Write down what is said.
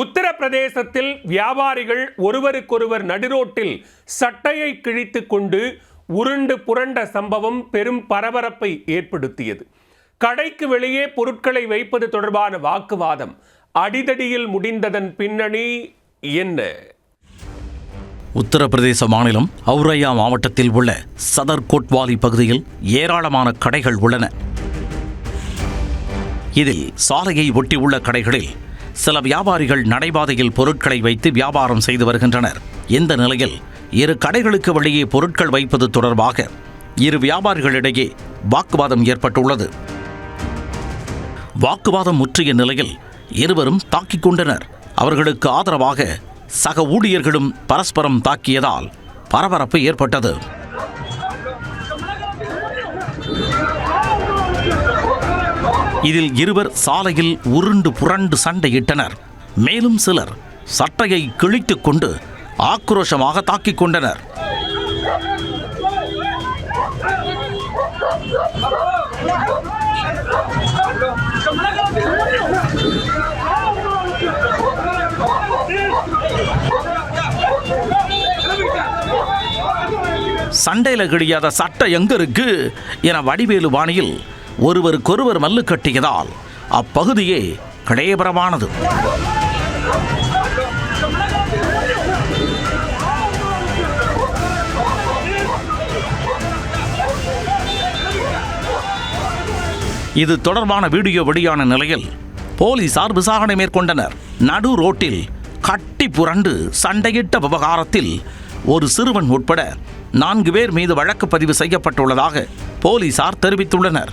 உத்தரப்பிரதேசத்தில் வியாபாரிகள் ஒருவருக்கொருவர் நடுரோட்டில் சட்டையை கிழித்து கொண்டு உருண்டு புரண்ட சம்பவம் பெரும் பரபரப்பை ஏற்படுத்தியது. கடைக்கு வெளியே பொருட்களை வைப்பது தொடர்பான வாக்குவாதம் அடிதடியில் முடிந்ததன் பின்னணி என்ன? உத்தரப்பிரதேச மாநிலம் ஔரையா மாவட்டத்தில் உள்ள சதர் கோட்வாலி பகுதியில் ஏராளமான கடைகள் உள்ளன. இதில் சாலையை ஒட்டியுள்ள கடைகளில் சில வியாபாரிகள் நடைபாதையில் பொருட்களை வைத்து வியாபாரம் செய்து வருகின்றனர். இந்த நிலையில் இரு கடைகளுக்கு வெளியே பொருட்கள் வைப்பது தொடர்பாக இரு வியாபாரிகளிடையே வாக்குவாதம் ஏற்பட்டுள்ளது. வாக்குவாதம் முற்றிய நிலையில் இருவரும் தாக்கிக் கொண்டனர். அவர்களுக்கு ஆதரவாக சக ஊழியர்களும் பரஸ்பரம் தாக்கியதால் பரபரப்பு ஏற்பட்டது. இதில் இருவர் சாலையில் உருண்டு புரண்டு சண்டையிட்டனர். மேலும் சிலர் சட்டையை கிழித்துக் கொண்டு ஆக்ரோஷமாக தாக்கிக் கொண்டனர். சண்டையில கிழியாத சட்டை எங்க இருக்கு என வடிவேலு பாணியில் ஒருவருக்கொருவர் மல்லு கட்டியதால் அப்பகுதியே கடையபரமானது இது தொடர்பான வீடியோ வெளியான நிலையில் போலீசார் விசாரணை மேற்கொண்டனர். நடு ரோட்டில் கட்டி புரண்டு சண்டையிட்ட விவகாரத்தில் ஒரு சிறுவன் உட்பட நான்கு பேர் மீது வழக்கு பதிவு செய்யப்பட்டுள்ளதாக போலீசார் தெரிவித்துள்ளனர்.